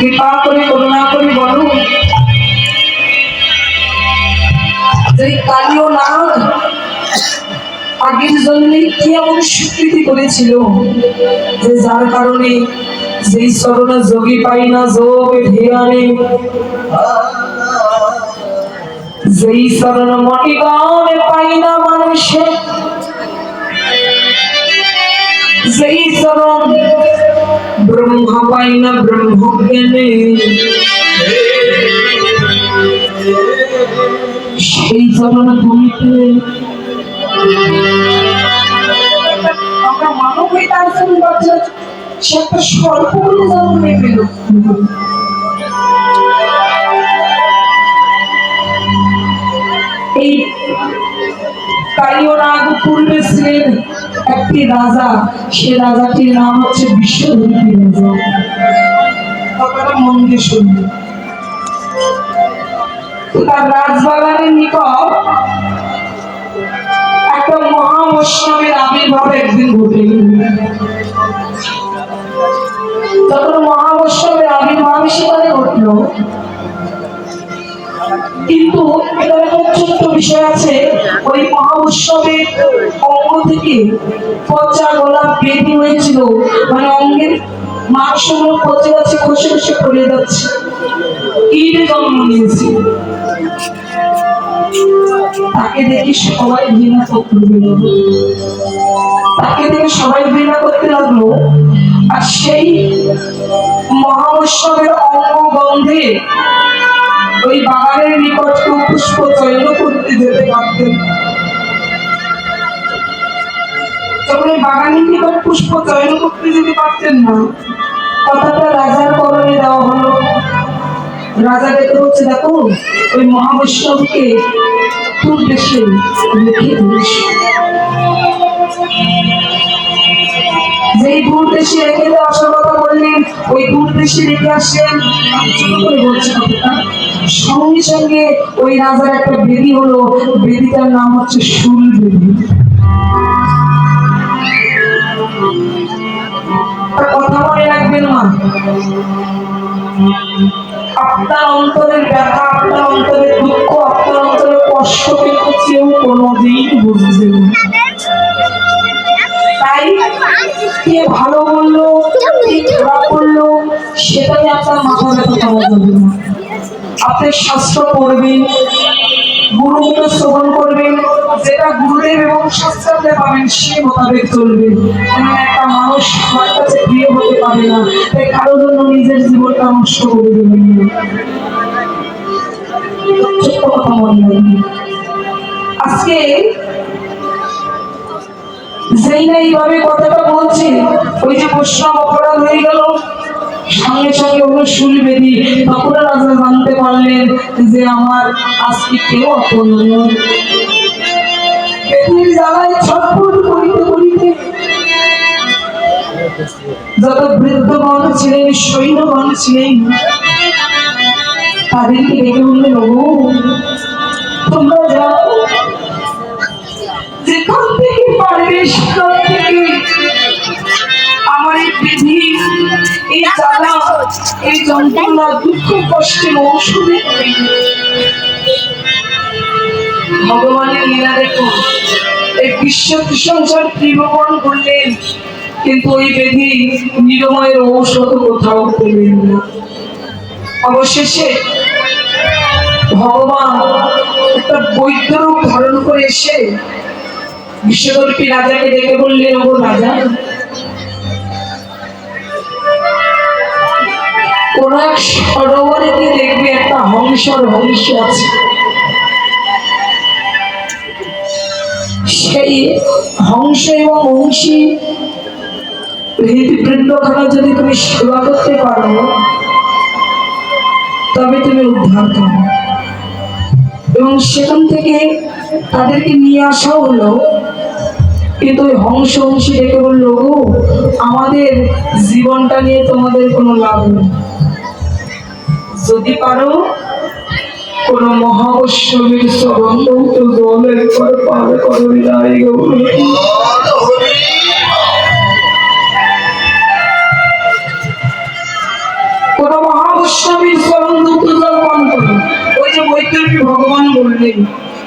কৃপা করে, করুণা করে, বলো। যে কালীয় নাগ আগের জন্মে কি এমন স্বীকৃতি করেছিল যে যার কারণে যেই চরণে যোগী পাই না, যোগ ধিয়ানে যেই চরণ মটি গানে পাই না মানুষে, যেই চরণ ব্রহ্মা পাই না ব্রহ্ম জ্ঞানে সেই চরণ ভূমিতে এই কালিয়নাগ পূর্বে ছিলেন। একটি রাজা, সে রাজাটির নাম হচ্ছে বিশ্বধরী রাজা কথাটা মন দিয়ে শুনবে তার রাজবাগানের নিকট একটা মহাবৈষ্ণবের আবির্ভাব একদিন ঘটে গেল। তখন মহাবৈষ্ণবের আবির্ভাব সেখানে ঘটলো কিন্তু একটা ছোট্ট বিষয় আছে। ওই মহাউৎসবের অঙ্গ থেকে পচা গোলাপ বেরিয়ে হয়েছিল। মানে অঙ্গের মাংসগুলো পচে যাচ্ছে খসে খসে পড়ে যাচ্ছে। কীটে জন্ম নিয়েছে তাকে দেখি সবাই ঘৃণা করতে তাকে দেখে সবাই ঘৃণা করতে লাগল। আর সেই মহাউৎসবের অঙ্গ গন্ধে ওই বাগানের নিকট পুষ্প চয়ন করতে যেতে পারতেন তখন ওই বাগানের নিকট পুষ্প চয়ন করতে যেতে পারতেন না, কথাটা রাজার করণে দেওয়া হলো। রাজা দেখে হচ্ছে দেখো, ওই মহাবৈষ্ণবকে তোর দেশে লিখে যেই দূর দেশে রেখে বললেন ওই রেখে আসলেন করে সঙ্গে সঙ্গে ওই রাজার একটা বেদি হলো, বেদিটার নাম হচ্ছে বেদি কথা মনে রাখবেন মা আপনার অন্তরের ব্যথা, আপনার অন্তরের দুঃখ, আপনার অন্তরের কষ্ট কেউ কোনোদিন না। তাই কে ভালো বলল? সেটাই আপনার মাথা ব্যথা করা যাবে না। আপনি শাস্ত্র পড়বেন গুরুমুখে শ্রবণ করবেন, যেটা গুরুদেব এবং শাস্ত্রাতে পাবেন সে মোতাবেক এমন একটা মানুষ আমার কাছে প্রিয় হতে পারে না, তাই কারোর জন্য নিজের জীবনটা নষ্ট করে দেবেন মনে আজকে যেই না এইভাবে কথাটা বলছে, ওই যে বৈষ্ণব অপরাধ হয়ে গেল সঙ্গে সঙ্গে শুল বেদি তখন রাজা জানতে পারলেন যে আমার আজকে কেউ নয়। বেদির জ্বালায় ছটফট করিতে করিতে যত ছিলেন সৈন্যগণ ছিলেন, তাদেরকে ডেকে বললেন ও তোমরা যাও যেখান থেকে পারবে সেখান থেকে এই যন্ত্রণা দুঃখ কষ্টের ঔষধে ভগবানের লীলা দেখুন এই বিশ্ব করলেন কিন্তু ওই নিরময়ের ঔষধ কোথাও পেলেন না অবশেষে ভগবান একটা বৈদ্য রূপ ধারণ করে এসে বিশ্বকল্পী রাজাকে ডেকে বললেন ও রাজা কোন এক দেখবে একটা হংসর হংস আছে। সেই হংস এবং হংসী হৃদপিণ্ডখানা যদি তুমি সেবা করতে পারো তবে তুমি উদ্ধার করো। এবং সেখান থেকে তাদেরকে নিয়ে আসা হলো। কিন্তু ওই হংস হংসী ডেকে বলল "ও, আমাদের জীবনটা নিয়ে তোমাদের কোনো লাভ নেই। যদি পারো কোন মহাবৈষ্ণবের সবন্ধ পর করো ওই যে ভগবান বললেন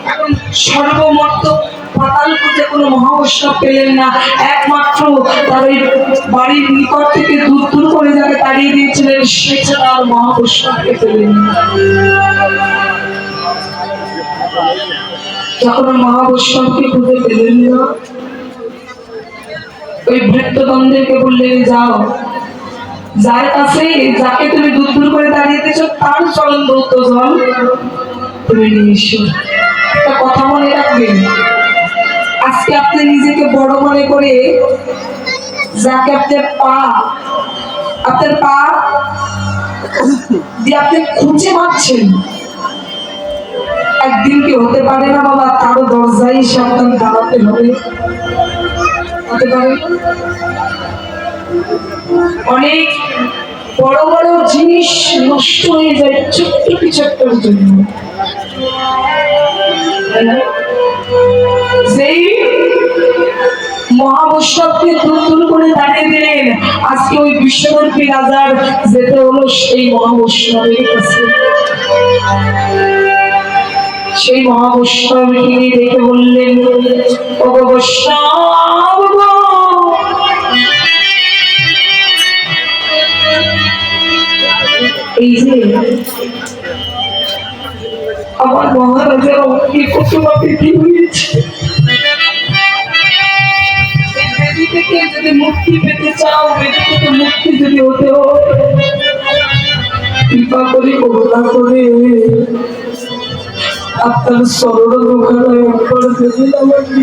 এখন সর্বমত্ত পাতাল খুঁজে কোনো মহাবৈষ্ণব পেলেন না, একমাত্র বাড়ির নিকট থেকে দূর দূর করে যাকে তাড়িয়ে দিয়েছিলেন, সে ছাড়া আর মহাবৈষ্ণবকে পেলেন যখন মহাবৈষ্ণবকে খুঁজে পেলেন না, ওই বললেন, যাও, যার কাছে যাকে তুমি দূর দূর করে দাঁড়িয়ে দিয়েছ, তার চরণ দৌত জল তুমি নিয়ে কথা মনে রাখবেন আজকে আপনি নিজেকে বড় মনে করে যাকে আপনার পা আপনার পা দিয়ে আপনি খুঁজে মারছেন। একদিন কি হতে পারে না বাবা? দরজায় দাঁড়াতে হবে। হতে পারে অনেক বড় বড় জিনিস নষ্ট হয়ে যায় ছোট্ট কিছু জন্য। তাই দূর দূর করে দাঁড়িয়ে দিলেন। আজকে ওই বিশ্ববর্তী রাজার যেতে হলো সেই মহাবৈষ্ণবের কাছে। সেই মহাবৈষ্ণবকে দেখে বললেন এই যে আমার মহারাজের অঙ্কে কত কি থেকে যদি মুক্তি পেতে চাও বেদি থেকে মুক্তি যদি হতে কৃপা করে করুণা করে। আপনার সরল দোকানে একবার আমাকে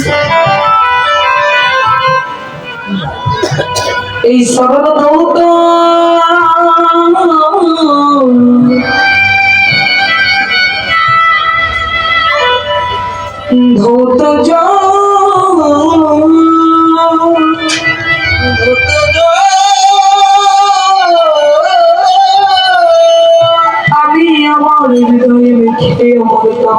এই সরল নৌকা। ধৌত আমি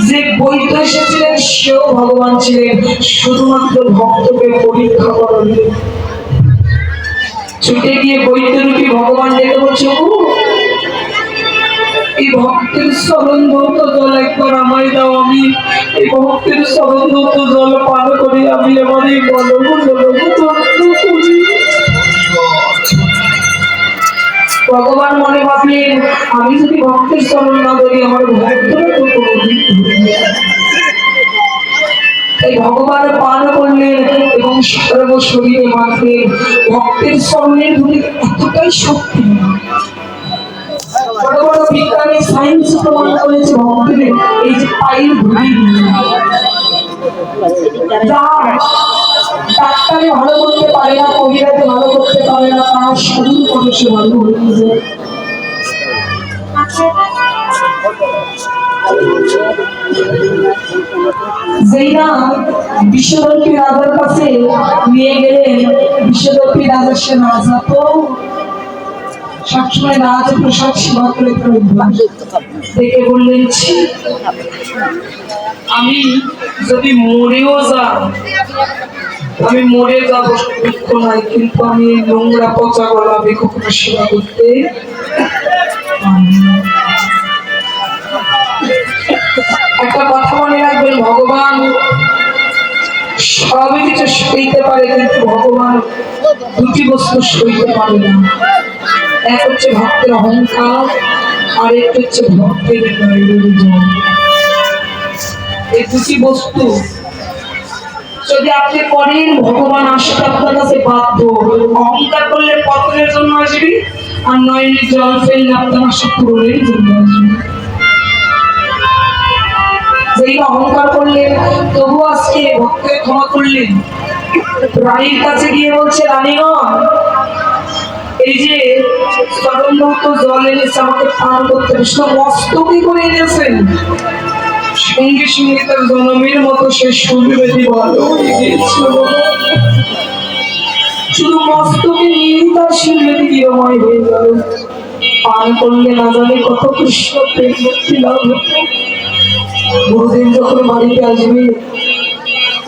যে বৈদ্য এসেছিলেন সেও ভগবান ছিলেন শুধুমাত্র ভক্তকে পরীক্ষা করার। ছুটে গিয়ে বৈদ্যরূপী ভগবান ডেকে বলছে "ও, এই ভক্তের স্মরণ দৌত জল একবার আমায় দাও আমি এই ভক্তের স্মরণ দৌত জল পান করে আমি আমার এই বলব বলব ভগবান মনে ভাবলেন, আমি যদি ভক্তের স্মরণ না করি আমার। তাই ভগবান পান করলেন এবং সর্ব শরীরে মাখলেন ভক্তের স্মরণের ধরে এতটাই শক্তি। বড় সায়েন্স প্রমাণ করেছে ভক্তের এই যে পায়ের যার ডাক্তারে ভালো করতে পারে না কবিরাজে ভালো করতে পারে না তার শরীর মানুষে ভালো হয়ে রাজার কাছে নিয়ে গেলেন বিশ্বদর্পী রাজা সে তো সবসময় রাজ প্রসাদ সেবা করে দেখে বললেন "ছি, আমি যদি মরেও যাই, আমি মরে যাব দুঃখ নাই, কিন্তু আমি এই নোংরা পচা গলা আমি কখনো সেবা করতে একটা কথা মনে রাখবেন, ভগবান সবই কিছু সইতে পারে, কিন্তু ভগবান দুটি বস্তু সইতে পারে না। এক হচ্ছে ভক্তের অহংকার, আর এক হচ্ছে ভক্তের এই বস্তু যদি আপনি করেন, ভগবান আসতে কাছে বাধ্য। অহংকার করলে পতনের জন্য আসবি, আর নয়নের জল ফেললে আপনার আশা জন্য আসবে। যেই অহংকার করলেন তবু আজকে ভক্তের ক্ষমা করলেন। রানীর কাছে গিয়ে বলছে, রানীগণ, এই যে তরঙ্গত জল এনেছে, আমাকে পান করতে সব মস্তকে করে এনেছেন? সঙ্গে সঙ্গে তার জনমের মতো সে সুবিবেদী ভালো হয়ে গিয়েছিল। শুধু মস্তকে নিয়েই তার সুবিবেদী নিয়ময় হয়ে গেল। পান করলে না জানে কত কৃষ্ণ প্রেম মুক্তি লাভ গুরুদেব যখন বাড়িতে আসবে,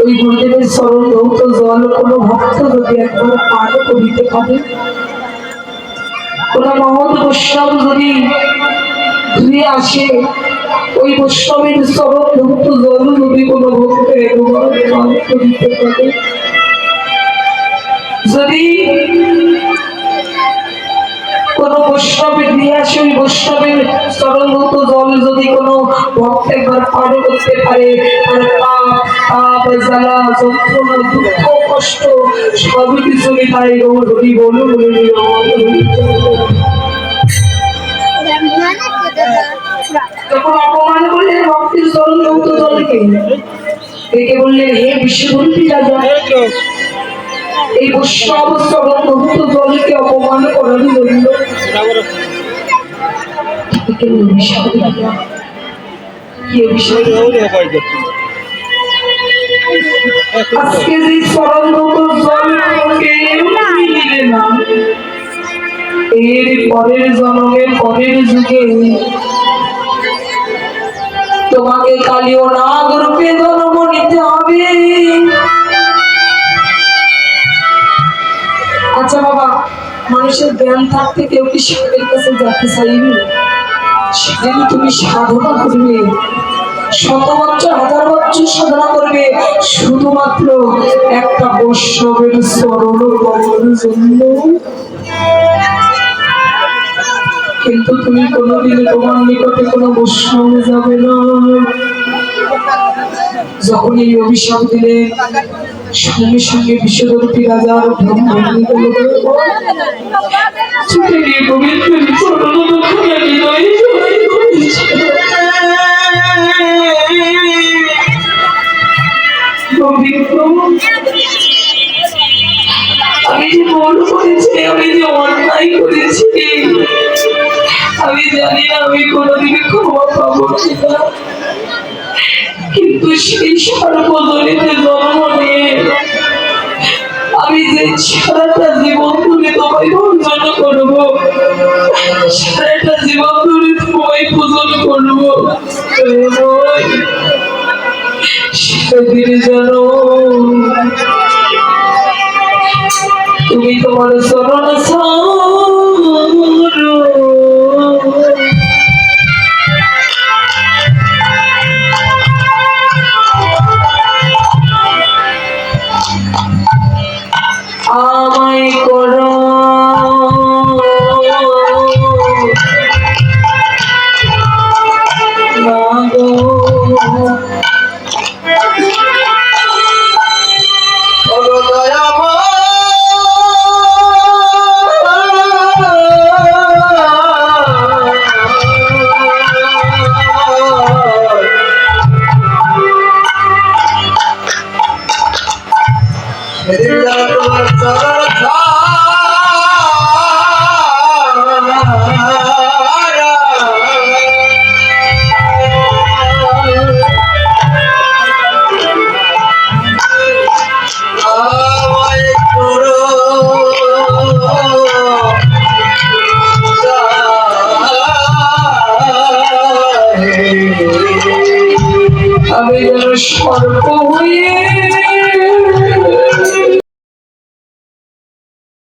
ওই গুরুদেবের স্মরণ ধৌত জল কোনো ভক্ত যদি একবার পান করিতে পারে? কোন মহৎ বৈষ্ণব যদি ধুয়ে আসে ওই বৈষ্ণবের ধৌত জল যদি কোনো ভক্ত একবার পান করিতে পারে। যদি কোন বৈষ্ণবের আসে ওই বৈষ্ণবের সরলভূত জল যদি কোনো ভক্ত একবার পান করতে পারে তার পাপ তাপ জ্বালা যন্ত্রণা দুঃখ কষ্ট সবই কিছু হরি বল হরি বল, যখন অপমান করলেন ভক্তির ভক্তের সরলভূত জলকে ডেকে বললেন, হে বিশ্ববর্তী রাজা, এই বৈষ্ণব সরলভূত জলকে অপমান করার জন্য এর পরের জন্মের পরের যুগে তোমাকে কালিও না রূপে জন্ম নিতে হবে। আচ্ছা বাবা, মানুষের জ্ঞান থাকতে কেউ কি সাপের কাছে যেতে চাইবে? সেখানে তুমি সাধনা করবে। শত বছর, হাজার বছর সাধনা করবে। শুধুমাত্র একটা বৈষ্ণবের স্মরণ করার জন্য কিন্তু তুমি কোনোদিন তোমার নিকটে কোনো বৈষ্ণব যাবে না যখন এই অভিশাপ দিলে সঙ্গে সঙ্গে বিশ্বদর্পী রাজার আমি যে ভুল করেছি, আমি যে অন্যায় করেছি আমি জানি না আমি কোনোদিন ক্ষমা পাবো কিনা কিন্তু সেই সর্বজনীতে জন্ম নিয়ে আমি যে সারাটা জীবন ধরে তোমায় ভঞ্জন করব, সারাটা জীবন ধরে তোমায় পূজন করব, সেদিন যেন